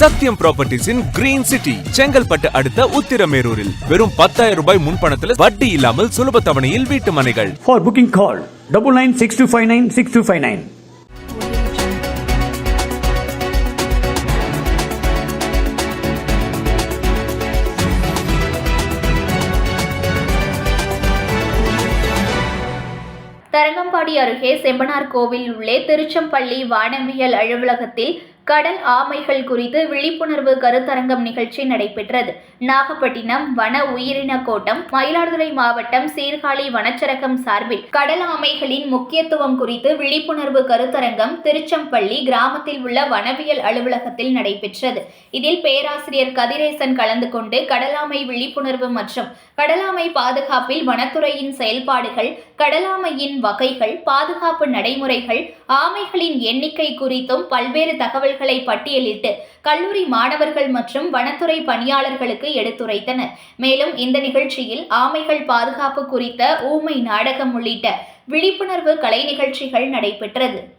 சத்யம் ப்ராப்பர்ட்டிஸின் green city Chengalpattu அடுத்த உத்திரமேரூரில் வெறும் பத்தாயிரம் ரூபாய் முன்பணத்தில் வட்டி இல்லாமல் சுலப தவணையில் வீட்டு மனைகள் For booking call double nine six two five nine six two five nine. Tharangambadi அருகே செம்பனார் கோவில் உள்ளே திருச்சம்பள்ளி வானவியல் அலுவலகத்தில் கடல் ஆமைகள் குறித்து விழிப்புணர்வு கருத்தரங்கம் நிகழ்ச்சி நடைபெற்றது. நாகப்பட்டினம் வன உயிரின கோட்டம் மயிலாடுதுறை மாவட்டம் சீர்காழி வனச்சரகம் சார்பில் கடல் ஆமைகளின் முக்கியத்துவம் குறித்து விழிப்புணர்வு கருத்தரங்கம் திருச்சம்பள்ளி கிராமத்தில் உள்ள வனவியல் அலுவலகத்தில் நடைபெற்றது. இதில் பேராசிரியர் கதிரேசன் கலந்து கொண்டு கடலாமை விழிப்புணர்வு மற்றும் கடலாமை பாதுகாப்பில் வனத்துறையின் செயல்பாடுகள் கடலாமையின் வகைகள் பாதுகாப்பு நடைமுறைகள் ஆமைகளின் எண்ணிக்கை குறித்தும் பல்வேறு தகவல்கள் பட்டியலிட்டு கல்லூரி மாணவர்கள் மற்றும் வனத்துறை பணியாளர்களுக்கு எடுத்துரைத்தனர். மேலும் இந்த நிகழ்ச்சியில் ஆமைகள் பாதுகாப்பு குறித்த ஊமை நாடகம் உள்ளிட்ட விழிப்புணர்வு கலை நிகழ்ச்சிகள் நடைபெற்றது.